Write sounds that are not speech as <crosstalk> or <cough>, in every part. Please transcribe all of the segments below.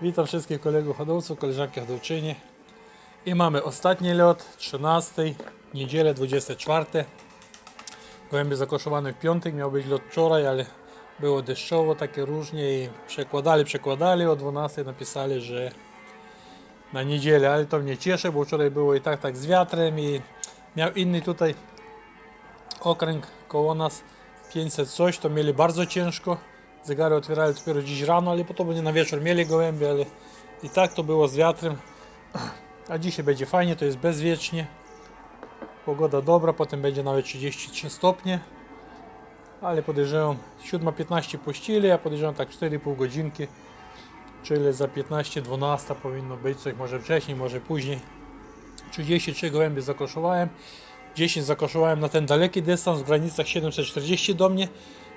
Witam wszystkich kolegów hodowców, koleżanki hodowczynie. I mamy ostatni lot, 13, niedzielę 24. Gołębie zakoszowane w piątek, miał być lot wczoraj, ale było deszczowo, takie różnie i przekładali, przekładali. O 12 napisali, że na niedzielę, ale to mnie cieszy, bo wczoraj było i tak tak z wiatrem i miał inny tutaj okręg koło nas 500 coś, to mieli bardzo ciężko. Zegary otwierali dopiero dziś rano, ale potem nie na wieczór mieli gołębie, ale i tak to było z wiatrem. A dzisiaj będzie fajnie, to jest bezwiecznie. Pogoda dobra, potem będzie nawet 33 stopnie. Ale podejrzewam, 7.15 puścili, a podejrzewam tak 4,5 godzinki. Czyli za 15-12 powinno być coś, może wcześniej, może później. 33 gołębie zakoszowałem. 10 zakoszowałem na ten daleki dystans w granicach 740 do mnie.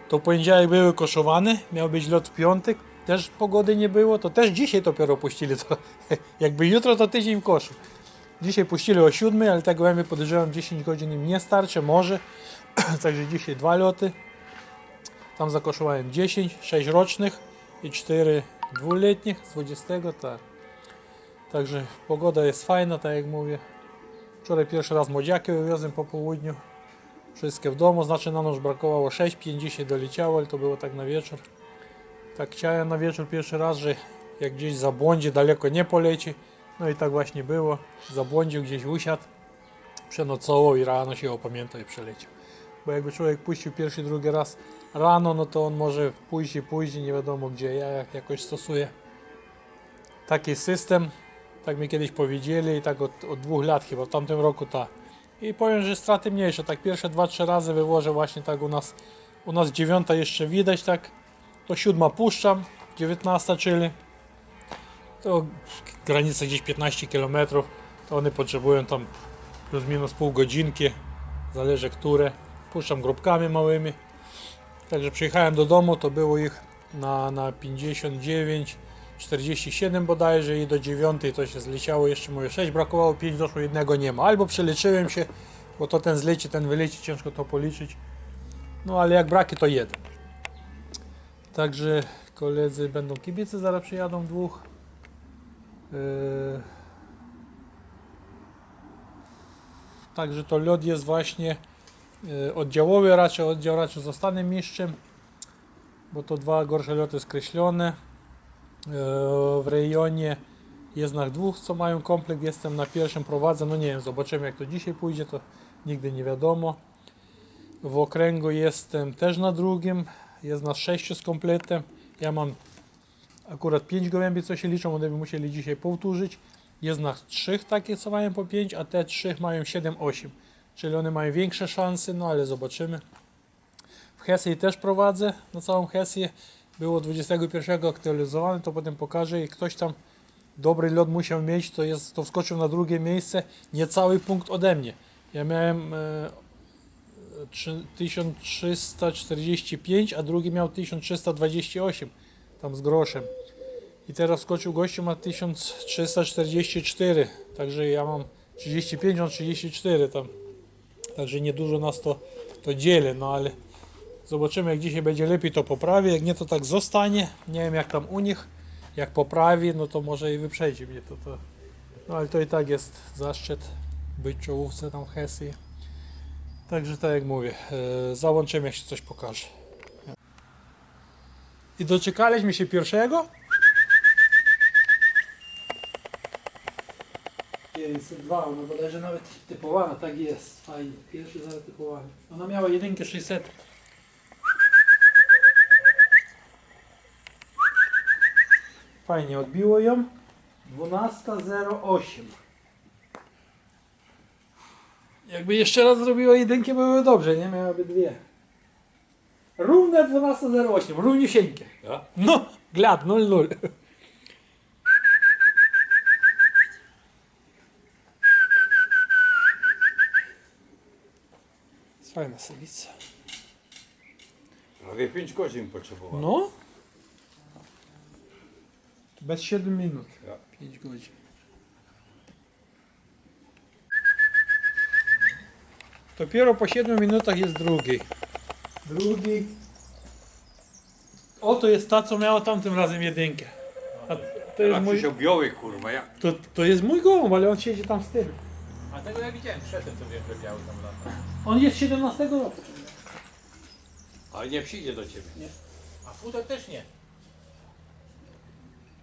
To poniedziałek były koszowane, miał być lot w piątek, też pogody nie było, to też dzisiaj dopiero puścili. To, <laughs> jakby jutro to tydzień w koszu. Dzisiaj puścili o 7, ale tak gołębie podejrzewam 10 godzin im nie starczy, może. <clears throat> Także dzisiaj dwa loty. Tam zakoszowałem 10, 6 rocznych i 4 dwuletnich z 20, tak. Także pogoda jest fajna, tak jak mówię. Wczoraj pierwszy raz młodziaki wywiozłem po południu. Wszystkie w domu, znaczy na noc brakowało 6, 5 dzisiaj doleciało, ale to było tak na wieczór. Tak chciałem na wieczór pierwszy raz, że jak gdzieś zabłądzi, daleko nie poleci. No i tak właśnie było. Zabłądził, gdzieś usiadł, przenocował i rano się opamiętał i przeleciał. Bo jakby człowiek puścił pierwszy, drugi raz rano, no to on może pójść później, nie wiadomo gdzie. Ja jak- jakoś stosuję taki system, tak mi kiedyś powiedzieli i tak od, od dwóch lat chyba, w tamtym roku tak. I powiem, że straty mniejsze, tak pierwsze dwa, trzy razy wywożę właśnie tak u nas, u nas dziewiąta jeszcze widać tak, to siódma puszczam, dziewiętnasta czyli to granica gdzieś 15 km, to one potrzebują tam plus minus pół godzinki, zależy które, puszczam grupkami małymi, także przyjechałem do domu, to było ich na, na 59, 47 bodajże i do 9 to się zleciało, jeszcze moje 6 brakowało, 5 doszło, jednego nie ma. Albo przeliczyłem się, bo to ten zleci, ten wyleci, ciężko to policzyć. No ale jak braki to jeden. Także koledzy będą kibice, zaraz przyjadą dwóch. Yy... Także to lód jest właśnie yy, oddziałowy, raczej oddział raczej zostanę mistrzem, bo to dwa gorsze loty skreślone. W rejonie jest na dwóch, co mają komplekt. Jestem na pierwszym, prowadzę. No nie wiem, zobaczymy jak to dzisiaj pójdzie, to nigdy nie wiadomo. W okręgu jestem też na drugim, jest na sześciu z kompletem. Ja mam akurat pięć gołębi, co się liczą, one by musieli dzisiaj powtórzyć. Jest na trzech takie, co mają po 5, a te trzech mają 7-8. Czyli one mają większe szanse, no ale zobaczymy. W Hesji też prowadzę, na całą Hesję. Było 21 aktualizowane, to potem pokażę i ktoś tam dobry lot musiał mieć, to, jest, to wskoczył na drugie miejsce, niecały punkt ode mnie. Ja miałem e, trzy- 1345, a drugi miał 1328, tam z groszem. I teraz wskoczył gościu ma 1344, także ja mam 35, on 34 tam. Także niedużo nas to, to dzieli, no ale zobaczymy jak dzisiaj będzie lepiej to poprawi, jak nie to tak zostanie, nie wiem jak tam u nich, jak poprawi, no to może i wyprzedzi mnie to, to. No ale to i tak jest zaszczyt być czołówce tam Hesji. Także tak jak mówię, e, załączymy jak się coś pokaże. I doczekaliśmy się pierwszego. 502, ona bodajże nawet typowana, tak jest, fajnie. Pierwszy zaraz typowany. Ona miała jedynkę 600. Fajnie odbiło ją. 12.08. Jakby jeszcze raz zrobiła jedynkę, byłoby dobrze, nie? Miałaby dwie. Równe 12.08, równiusieńkie. Ja? No, glad, 0-0. Jest Fajna selica. Prawie 5 godzin potrzebował. No. Bez 7 minut. Ja. 5 godzin. Dopiero po 7 minutach jest drugi. Drugi. Oto jest ta, co miała tamtym razem jedynkę. A to jest A mój, Krzysiu biały kurwa, ja. to, to jest mój gołąb, ale on siedzi tam z tym. A tego ja widziałem przedtem, co wiem, że biały tam lata. On jest 17 roku. Ale nie przyjdzie do ciebie. A futer też nie.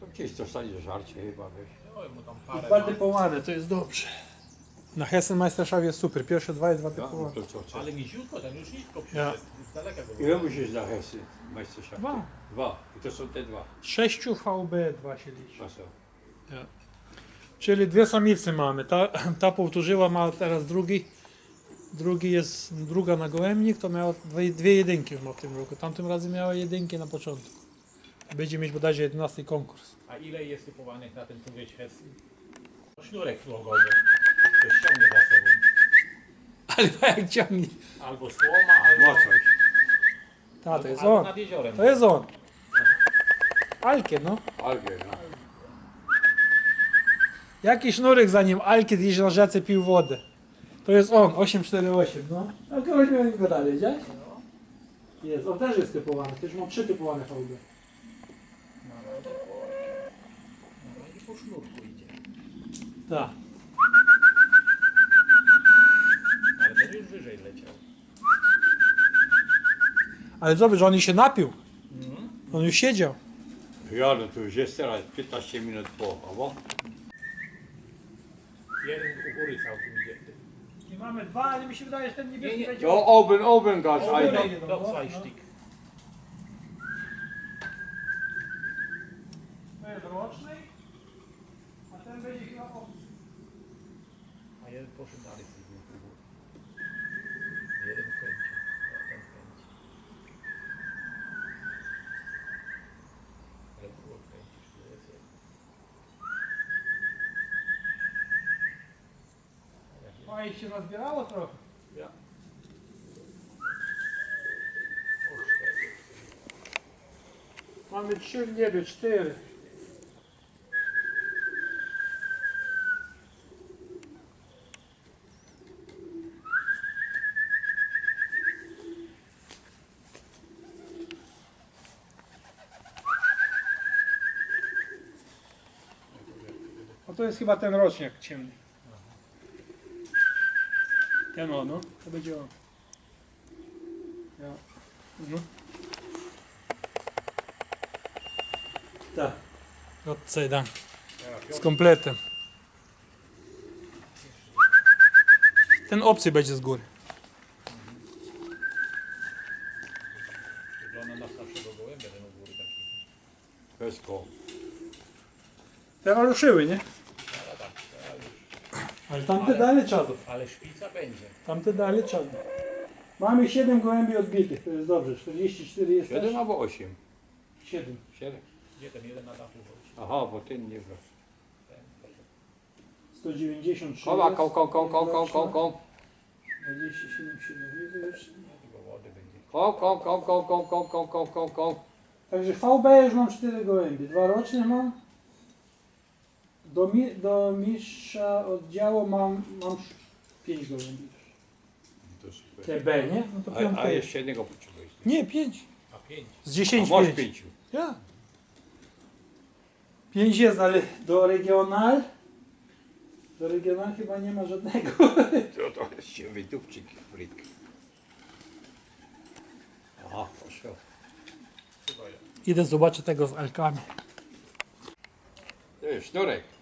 To gdzieś dostanie żarcie chyba, wiesz. No mu tam parę Dwa ma. typowane, to jest dobrze. Na Hessenmeisterschaft jest super. Pierwsze dwa i dwa Ja, typowane. to co, co? Ale niziutko, ten już nisko Ja. przyszedł. Z daleka go Ile musisz na Hesy, majsterszafty? Dwa. Dwa. I to są te dwa. Sześciu VB dwa się liczy. A co? Czyli dwie samice mamy. Ta, ta powtórzyła, ma teraz drugi. Drugi jest, druga na gołębnik, to miała dwie, dwie jedynki ma w tym roku. Tamtym razem miała jedynki na początku. Będzie mieć bodajże 11 konkurs. A ile jest typowanych na tym, co wiesz, Hess? Sznurek słowowy. To ściągnie za sobą. Ale jak ciągnie. Albo słoma, albo... No coś. Ta, to jest albo on. nad jeziorem. To jest on. Alkiet, no. Algier, no. Jaki sznurek zanim Alkiet jeździ na rzece pił wodę. To jest on, 848, no. A kogoś miałem go dalej, widziałeś? Jest, on też jest typowany. Też mam trzy typowane VB. No, no, to po... No, i po sznurku idzie. Tak. Ale ten już wyżej leciał. Ale zobacz, że on się napił. Mhm. On już siedział. Ja, no to już jest teraz 15 minut po, albo? Jeden u góry całkiem idzie. I mamy dwa, ale mi się wydaje, że ten niebieski Nie, nie. będzie... Ja, oben, oben gas, Oben. No, no. zwei Stück. A ten będzie chyba obcy. A jeden poszedł dalej z tego klubu. Jeden kręci. No, ten kręci. Ale było kręcisz, to jest jeden. A ich się nazbierało trochę. Ja. O, cztery. Mamy trzy w niebie, cztery. Jest chyba ten roczniak ciemny. Ten on, no. To będzie on. Ja. Mhm. Tak. Gott sei Dank. Z kompletem. Ten obcy będzie z góry. Wygląda na starszego gołębia, ten u góry taki. Bez koło. Te ruszyły, nie? Tak, już. Ale tamte dalej czadów. Ale szpica będzie. Tamte dalej czadów. Mamy 7 gołębi odbitych, to jest dobrze. 44 jest 7 albo 8? 7. 7. Gdzie ten jeden na dachu chodzi? Aha, bo ten nie to 193 Koła, koł, koł, koł, koł, koł, koł, koł. 27, 7 jest już. koł, koł, koł, koł, koł, koł, koł, koł, koł. Także VB już mam 4 gołębie. Dwa roczne mam. Do, mi, do mistrza oddziału mam, mam 5 gołębi. TB, nie? No to A, piątka a jest. jeszcze jednego potrzebujesz. Nie, 5. A pięć. Z A 10 masz 5. pięciu. Ja. 5 jest, ale do regional. Do regional chyba nie ma żadnego. <laughs> To, to jest się wydupczyk, frytk. Aha, ja. Idę zobaczyć tego z alkami. To jest sznurek.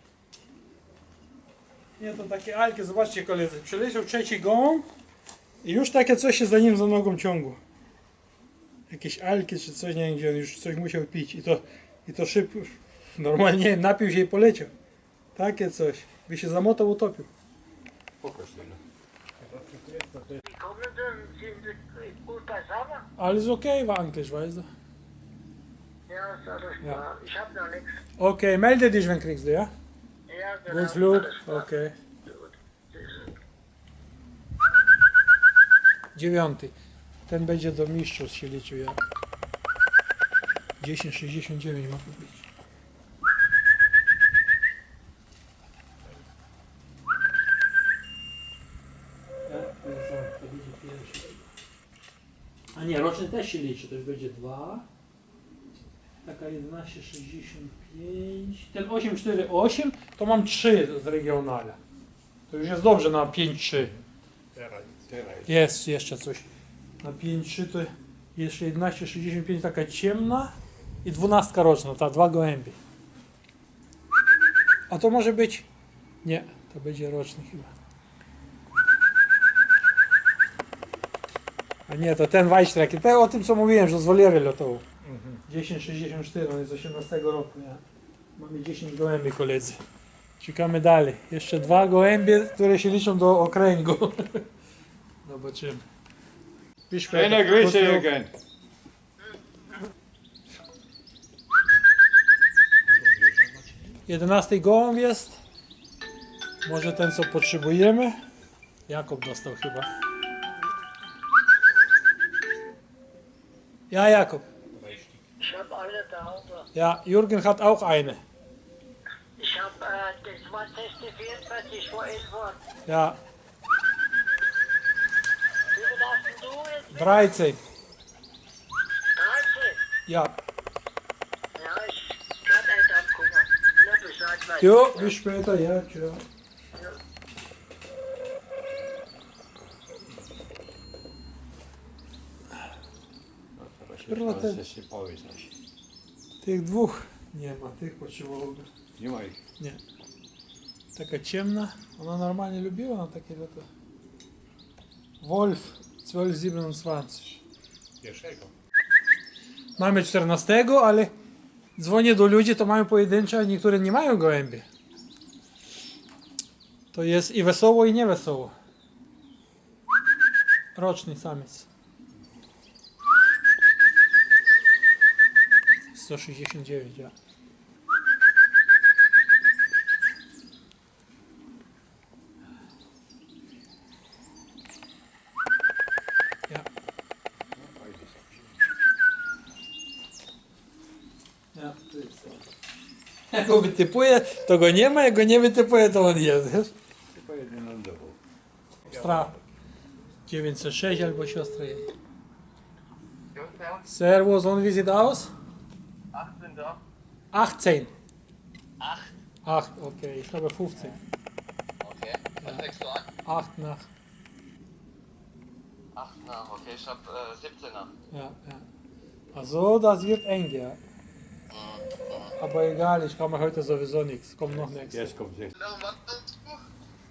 Nie, to takie alki, zobaczcie koledzy. Przyleciał trzeci gołąb i już takie coś się za nim za nogą ciągło. Jakieś alki czy coś, nie wiem gdzie on już coś musiał pić i to, i to szybko, normalnie napił się i poleciał. Takie coś. By się zamotał, utopił. Pokaż? Alles okay war eigentlich, weißt du? Ja, ist alles Ja. klar. Ich habe noch nichts. Okay, melde dich, wenn kriegst du, ja? Ausflug? Okay. Dziewiąty. Ten będzie do mistrzów się liczył ja. 10,69 ma być. A nie, roczny też się liczy, to już będzie dwa. Tak taka 11,65. Ten 8,48 to mam 3 z regionala. To już jest dobrze na 5,3. Teraz Teraz Jest jeszcze coś. Na 5,3 to jeszcze 11,65 taka ciemna i 12 roczna, ta dwa gołębie. A to może być. Nie, to będzie roczny chyba. A nie, to ten Weisstraki. To o tym co mówiłem, że z Woliery lotował. 10,64, on jest z 18 roku. Ja. Mamy 10 gołębi koledzy. Czekamy dalej. Jeszcze dwa gołębie, które się liczą do okręgu. <laughs> Zobaczymy. Grüße, Kuckuck. Jürgen. Jedenasty gołąb jest. Może ten co potrzebujemy. Jakob dostał chyba. Ja, Jakob. Ich habe alle da oben. Ja, Jürgen hat auch eine. Ich habe, äh, das war 16, 24 vor 11 Uhr. Ja, Wie viel hast du jetzt? 13. 13? Ja. Ja, ich kann nicht abgucken. Nur Bescheid. Jo, bis später. Ja, ciao. Się Kurwa, zasypały zaś. Tych dwóch nie ma, tych potrzebowałbym. Nie ma ich. Taka ciemna. Ona normalnie lubiła na takie lata. Wolf 1227. pierwszego. Mamy 14, ale dzwonię do ludzi, to mają pojedyncze, a niektóre nie mają gołębie. To jest i wesoło, i niewesoło. Roczny samiec. 169, ja. Ja. No, fajnie są. Ja, to jest to. Jak go wytypuje, to go nie ma, jak go nie wytypuje, to on jest, wiesz? Tylko jeden lądował. Siostra 906 albo siostra jej. Servus, und wie sieht aus? 18 da. 18. 8. 8, okay, ich habe 15. Okay. Was fängst du an? 8 nach. 8 nach. Okay, ich hab äh, 17er. Ja, ja. Also, das wird eng, ja. Aber egal, ich habe heute sowieso nichts. Kommt noch sechs. Na, was hast du?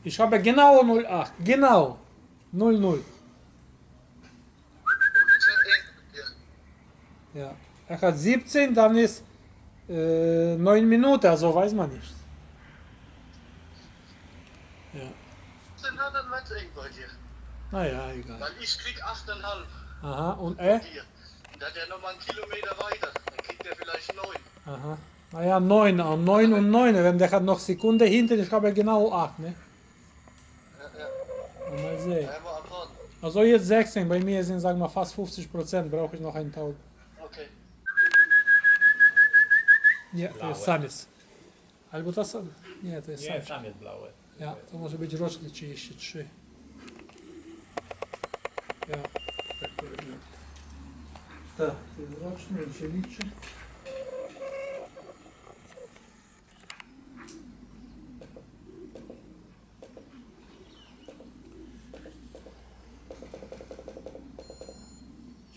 Ich habe genau 08. Genau. 00. Ja. Er hat 17, dann ist äh, 9 Minuten, also weiß man nicht. Ja. 17 hat, dann wird's eng bei dir. Naja, egal. Weil ich krieg 8,5 Aha, und er? Und dann hat er nochmal einen Kilometer weiter. Dann kriegt er vielleicht 9. Aha. Naja, 9, äh, 9 und 9. Wenn der hat noch Sekunde hinter, ich habe genau 8, ne? Ja, ja. Mal sehen. Also jetzt 16, bei mir sind, sagen wir, fast 50 Prozent, brauche ich noch einen Tag. Okay. Nie, to jest samiec. Albo to sam. Nie, to jest Nie, samiec. tam jest białe. Ja, to może być roczny 33. Ja, tak. Tak, to jest roczny, on się liczy.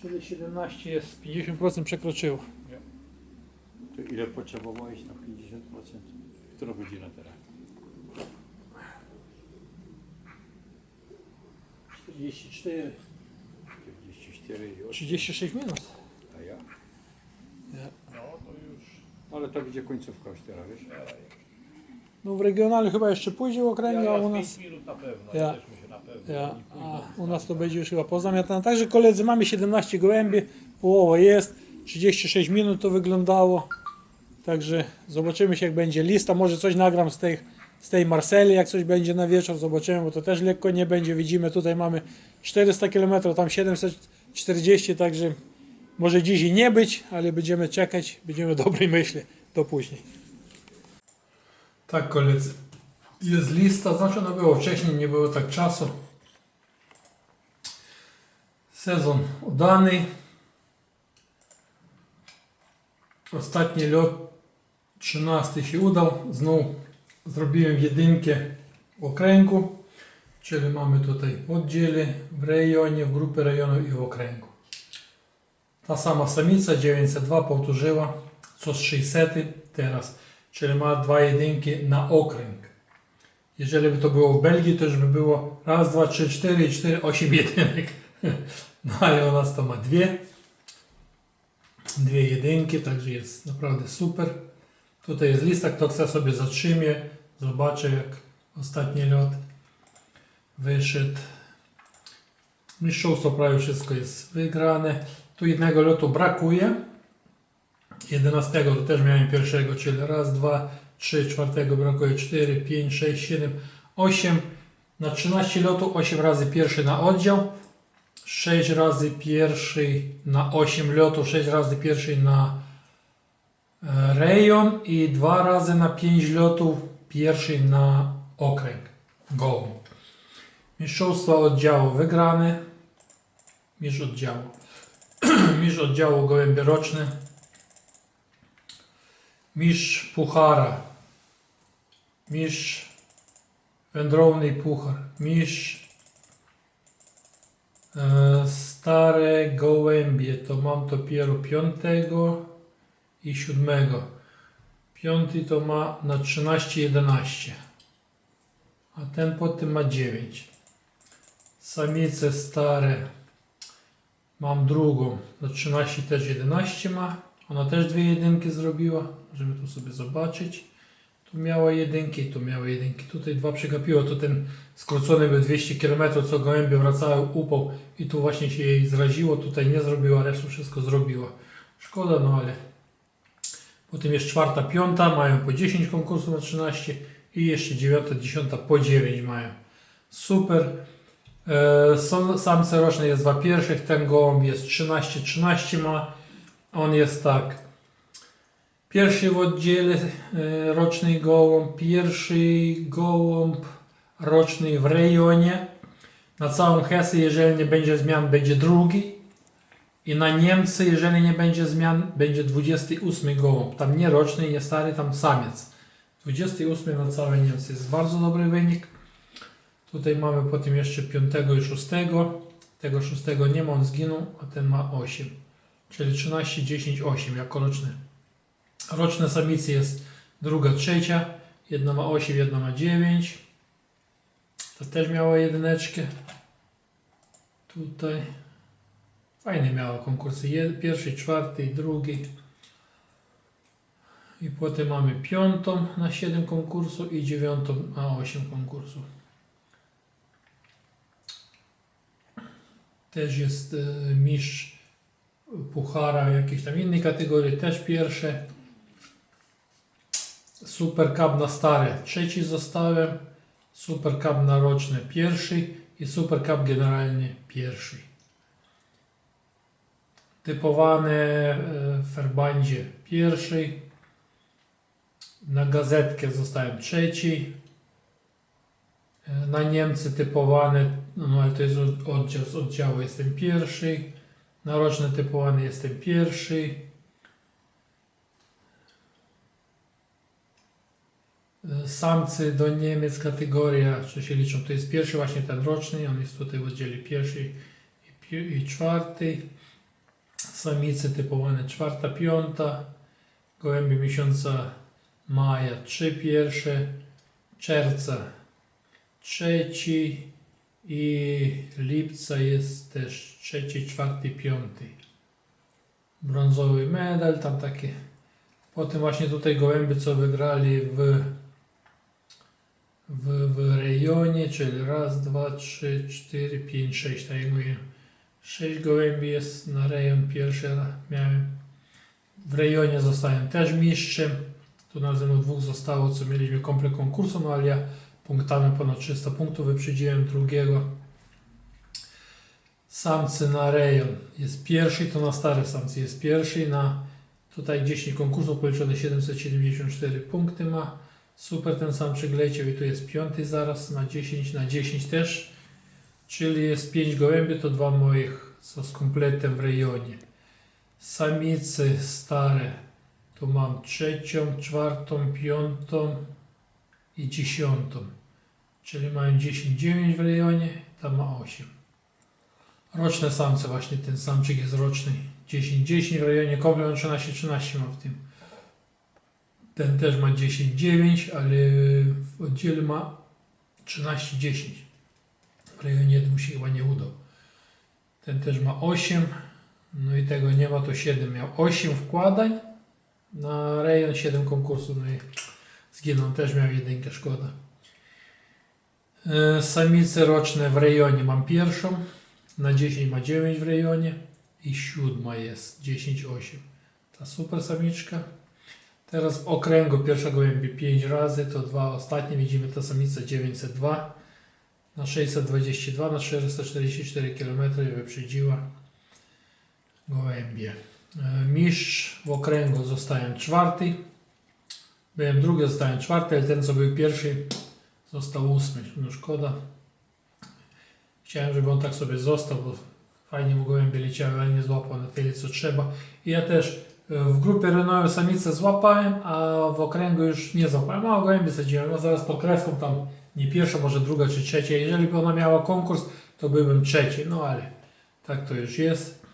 Czyli 17 jest, 50% przekroczyło. Ile potrzebowałeś na 50%? Która godzina teraz? 44. 44 i 8. 36 minut. A ja? No to już. Ale to będzie końcówka już teraz, wiesz? No w regionale chyba jeszcze pójdzie w okręgu, Ja, a u nas... 5 minut na pewno. Ja. Ja, też na pewno. Ja, nie a u nas to będzie już chyba pozamiatane. Także koledzy, mamy 17 gołębi, połowa jest, 36 minut to wyglądało. Także zobaczymy się jak będzie lista, może coś nagram z tej, z tej Marseli, jak coś będzie na wieczór, zobaczymy, bo to też lekko nie będzie. Widzimy, tutaj mamy 400 km, tam 740, także może dziś i nie być, ale będziemy czekać, będziemy dobrej myśli do później. Tak koledzy, jest lista, znaczy ona było wcześniej, nie było tak czasu. Sezon udany. Ostatni lot 13 się udał. Znów zrobiłem jedynkę w okręgu, czyli mamy tutaj oddziely w rejonie, w grupie rejonów i w okręgu. Ta sama samica 902 powtórzyła, co z 600 teraz, czyli ma dwa jedynki na okręg. Jeżeli by to było w Belgii, to już by było raz, dwa, trzy, cztery, cztery, osiem jedynek. <laughs> No ale u nas to ma dwie. Dwie jedynki, także jest naprawdę super. Tutaj jest lista, kto chce sobie zatrzymie, zobaczy jak ostatni lot wyszedł. Mistrzostwo prawie wszystko jest wygrane. Tu jednego lotu brakuje. 11 to też miałem pierwszego, czyli raz, dwa, trzy, czwartego brakuje 4, 5, 6, 7, 8. Na 13 lotu 8 razy pierwszy na oddział, 6 razy pierwszy na 8 lotów, 6 razy pierwszy na rejon i 2 razy na 5 lotów pierwszy na okręg. Gołąb. Mistrzostwa oddziału wygrane. Mistrz oddziału. <clears throat> Mistrz oddziału gołębie roczne. Mistrz Puchara. Mistrz Wędrowny Puchar. Mistrz e, Stare Gołębie. To mam dopiero piątego i siódmego. Piąty to ma na 13-11. A ten po tym ma 9. Samice stare. Mam drugą. Na 13 też 11 ma. Ona też dwie jedynki zrobiła, żeby tu sobie zobaczyć. Tu miała jedynki, tu miała jedynki. Tutaj dwa przegapiło. To ten skrócony był 200 km, co gołębie wracały, upał i tu właśnie się jej zraziło. Tutaj nie zrobiła, resztę wszystko zrobiła. Szkoda, no ale. Potem jest czwarta, piąta, mają po 10 konkursów na 13 i jeszcze dziewiąta, dziesiąta po 9 mają. Super. E, są, samce roczne jest dwa pierwszych, ten gołąb jest 13-13 ma. On jest tak. Pierwszy w oddziale e, roczny gołąb, pierwszy gołąb roczny w rejonie. Na całą Hesę, jeżeli nie będzie zmian, będzie drugi. I na Niemcy, jeżeli nie będzie zmian, będzie 28 gołąb. Tam nie roczny, nie stary, tam samiec. 28 na całe Niemcy jest bardzo dobry wynik. Tutaj mamy potem jeszcze 5 i 6. Tego 6 nie ma, on zginął, a ten ma 8. Czyli 13, 10, 8 jako roczny. Roczne samicy jest druga, trzecia. Jedna ma 8, jedna ma 9. To też miała jedyneczkę. Tutaj. Fajnie miała konkursy. Pierwszy, czwarty, drugi. I potem mamy piątą na 7 konkursów i dziewiątą na 8 konkursów. Też jest e, mistrz Puchara jakiejś tam innej kategorii, też pierwsze. Super Cup na stare, trzeci zostałem. Super Cup na roczne, pierwszy. I Super Cup generalnie pierwszy. Typowane e, w Ferbandzie pierwszy. Na gazetkę zostałem trzeci. E, Na Niemcy typowane, no ale to jest od- oddział z oddziału, jestem pierwszy. Na roczne typowany jestem pierwszy. E, Samcy do Niemiec kategoria, czy się liczą, to jest pierwszy właśnie ten roczny, on jest tutaj w oddziale pierwszy i, i czwarty. Samice typowane czwarta, piąta. Gołębie miesiąca maja trzy pierwsze, czerwca trzeci i lipca jest też trzeci, czwarty, piąty. Brązowy medal, tam takie. Potem właśnie tutaj gołębie, co wygrali w, w, w rejonie, czyli raz, dwa, trzy, cztery, pięć, sześć, tak jak mówiłem. Sześć gołębi jest na rejon pierwszy miałem. W rejonie zostałem też mistrzem. Tu na ze mną dwóch zostało, co mieliśmy komplet konkursu, no ale ja punktami ponad 300 punktów wyprzedziłem drugiego. Samcy na rejon jest pierwszy, to na stare samcy jest pierwszy, na tutaj 10 konkursów policzone 774 punkty ma. Super ten sam leciał i tu jest piąty zaraz na 10, na 10 też. Czyli jest 5 gołębi, to dwa moich co z kompletem w rejonie. Samicy stare Tu mam trzecią, czwartą, piątą i dziesiątą. Czyli mają 10-9 w rejonie, tam ma 8. Roczne samce, właśnie ten samczyk jest roczny. 10-10 w rejonie, komplement 13-13 ma w tym. Ten też ma 10-9, ale w oddziale ma 13-10. W rejonie się chyba nie udał. Ten też ma 8, no i tego nie ma, to 7. Miał 8 wkładań na rejon, 7 konkursów, no i zginął, też miał jedynkę, szkoda. E, Samice roczne w rejonie mam pierwszą, na 10 ma 9 w rejonie i siódma jest 10-8. Ta super samiczka. Teraz w okręgu pierwsza gołębie 5 razy, to dwa ostatnie widzimy ta samica 902 na 622 na 444 km wyprzedziła gołębie. E, Mistrz w okręgu zostałem czwarty. Byłem drugi, zostałem czwarty, ale ten co był pierwszy został ósmy. No szkoda. Chciałem, żeby on tak sobie został, bo fajnie mu gołębie leciały, ale nie złapał na tyle co trzeba. I ja też e, w grupie Renault samicę złapałem, a w okręgu już nie złapałem. Mało gołębie sadziłem, no zaraz pod kreską tam nie pierwsza, może druga czy trzecia. Jeżeli by ona miała konkurs, to byłbym trzeci, no ale tak to już jest.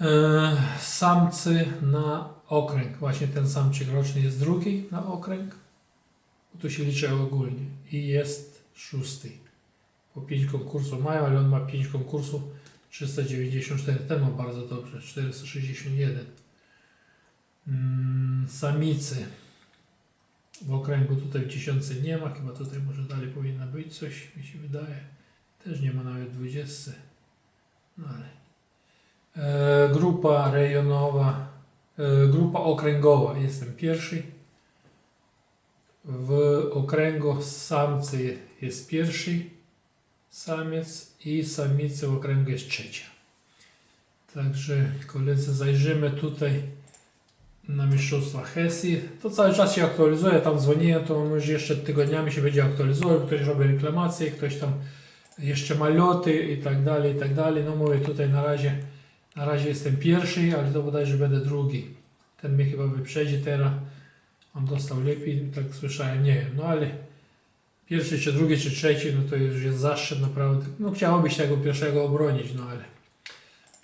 E, samcy na okręg. Właśnie ten samczyk roczny jest drugi na okręg. Tu się liczy ogólnie. I jest szósty. Po 5 konkursów mają, ale on ma 5 konkursów. 394. Ten ma bardzo dobrze. 461. Mm, samicy. W okręgu tutaj w dziesiątce nie ma. Chyba tutaj może dalej powinna być coś, mi się wydaje. Też nie ma nawet 20. No ale. E, grupa rejonowa, e, grupa okręgowa. Jestem pierwszy. W okręgu samcy jest pierwszy samiec i samicy w okręgu jest trzecia. Także koledzy zajrzymy tutaj na mistrzostwa Hesji. To cały czas się aktualizuje, tam dzwoniłem, to on już jeszcze tygodniami się będzie aktualizował, ktoś robi reklamacje, ktoś tam jeszcze ma loty i tak dalej, i tak dalej. No mówię tutaj na razie, na razie jestem pierwszy, ale to bodajże będę drugi. Ten mnie chyba wyprzedzi teraz. On dostał lepiej, tak słyszałem, nie wiem, no ale pierwszy, czy drugi, czy trzeci, no to już jest zaszczyt naprawdę. No chciałoby się tego pierwszego obronić, no ale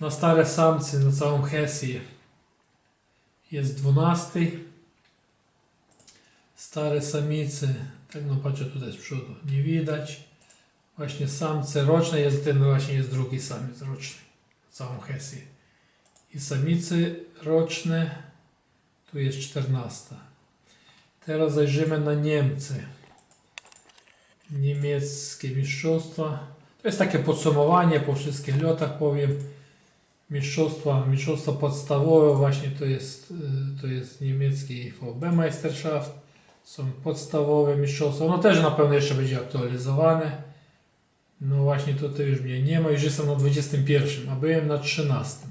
na stare samcy, na całą Hesję jest 12. Stare samice, tak no patrzę tutaj z przodu, nie widać. Właśnie samce roczne jest ten właśnie jest drugi samiec roczny, całą Hesję. I samicy roczne, tu jest 14. Teraz zajrzymy na Niemcy. Niemieckie mistrzostwa. To jest takie podsumowanie po wszystkich lotach, powiem. Mistrzostwa, mistrzostwa podstawowe, właśnie to jest, y, to jest niemiecki VB Meisterschaft. Są podstawowe mistrzostwa. No też na pewno jeszcze będzie aktualizowane. No właśnie tutaj już mnie nie ma, już jestem na 21, a byłem na 13.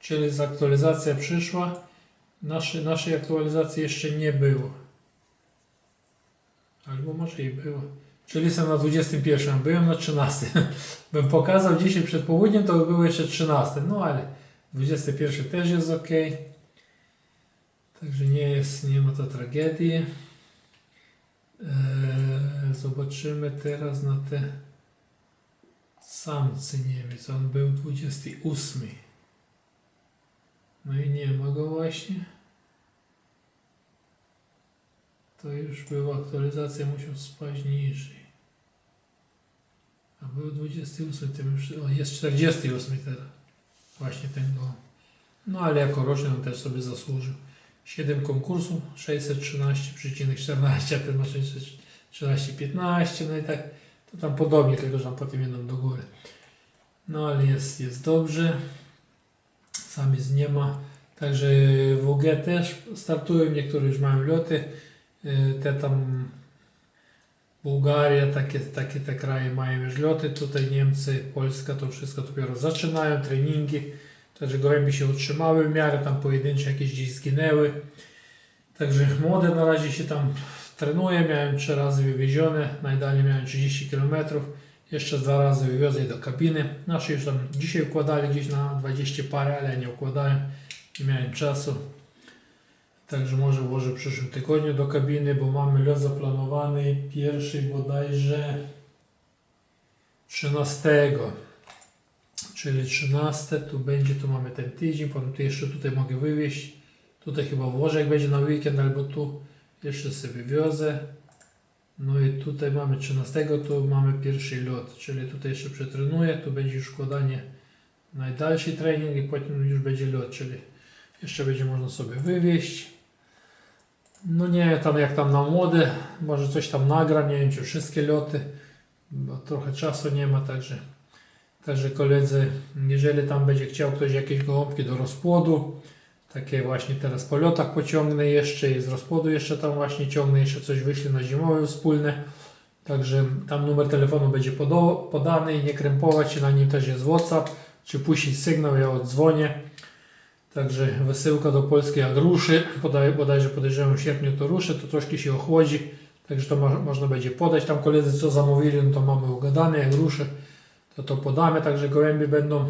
Czyli aktualizacja przyszła. Naszej, naszej aktualizacji jeszcze nie było. Albo może i było. Czyli jestem na 21, byłem na 13. <laughs> Bym pokazał dzisiaj przed południem, to by było jeszcze 13. No ale 21 też jest ok. Także nie jest, nie ma to tragedii. Eee, zobaczymy teraz na te samcy Niemiec. On był 28. No i nie ma go właśnie. To już była aktualizacja, musiał spaść niżej. A był 28, tym już, jest 48 teraz. Właśnie ten go. No ale jako roczny on też sobie zasłużył. 7 konkursów, 613,14, a ten ma 613,15, no i tak to tam podobnie, tylko że tam potem jedną do góry. No ale jest, jest dobrze. Samiec nie ma. Także WG też startują, niektóre już mają loty. Y, Te tam Bułgaria, takie, takie te kraje mają już loty. Tutaj Niemcy, Polska to wszystko dopiero zaczynają, treningi. Także gołębie się utrzymały w miarę, tam pojedyncze jakieś gdzieś zginęły. Także młode na razie się tam trenuje. Miałem trzy razy wywiezione, najdalej miałem 30 km. Jeszcze dwa razy wywiozę do kabiny. Nasze już tam dzisiaj układali gdzieś na 20 parę, ale ja nie układałem. Nie miałem czasu. Także może włożę w przyszłym tygodniu do kabiny, bo mamy lot zaplanowany pierwszy bodajże 13. Czyli 13 tu będzie, tu mamy ten tydzień, potem tu jeszcze tutaj mogę wywieźć. Tutaj chyba włożę jak będzie na weekend albo tu jeszcze sobie wywiozę. No i tutaj mamy 13, tu mamy pierwszy lot, czyli tutaj jeszcze przetrenuję, tu będzie już składanie najdalszy trening i potem już będzie lot, czyli jeszcze będzie można sobie wywieźć. No nie tam jak tam na młode, może coś tam nagram, nie wiem czy wszystkie loty, bo trochę czasu nie ma, także także koledzy, jeżeli tam będzie chciał ktoś jakieś gołąbki do rozpłodu, takie właśnie teraz po lotach pociągnę jeszcze i z rozpłodu jeszcze tam właśnie ciągnę, jeszcze coś wyślę na zimowe wspólne. Także tam numer telefonu będzie podany i nie krępować się, na nim też jest WhatsApp, czy puścić sygnał, ja odzwonię. Także wysyłka do Polski jak ruszy, podaj, bodajże podejrzewam w sierpniu to ruszy, to troszkę się ochłodzi, także to mo- można będzie podać. Tam koledzy co zamówili, no to mamy ugadane, jak ruszy, to to podamy, także gołębie będą,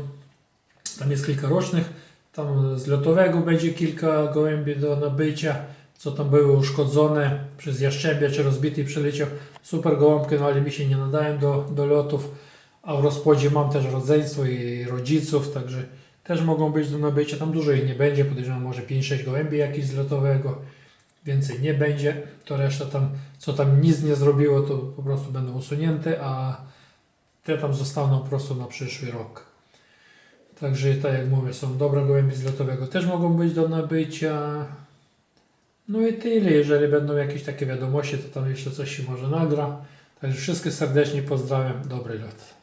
tam jest kilka rocznych, tam z lotowego będzie kilka gołębi do nabycia, co tam były uszkodzone przez jaszczębia czy rozbity przeleciał. Super gołąbki, no ale mi się nie nadają do, do lotów, a w rozpłodzie mam też rodzeństwo i rodziców, także też mogą być do nabycia. Tam dużo ich nie będzie, podejrzewam może 5-6 gołębi jakichś z lotowego, więcej nie będzie. To reszta tam, co tam nic nie zrobiło, to po prostu będą usunięte, a te tam zostaną po prostu na przyszły rok. Także tak jak mówię, są dobre gołębie z lotowego, też mogą być do nabycia. No i tyle, jeżeli będą jakieś takie wiadomości, to tam jeszcze coś się może nagra. Także wszystkich serdecznie pozdrawiam, dobry lot.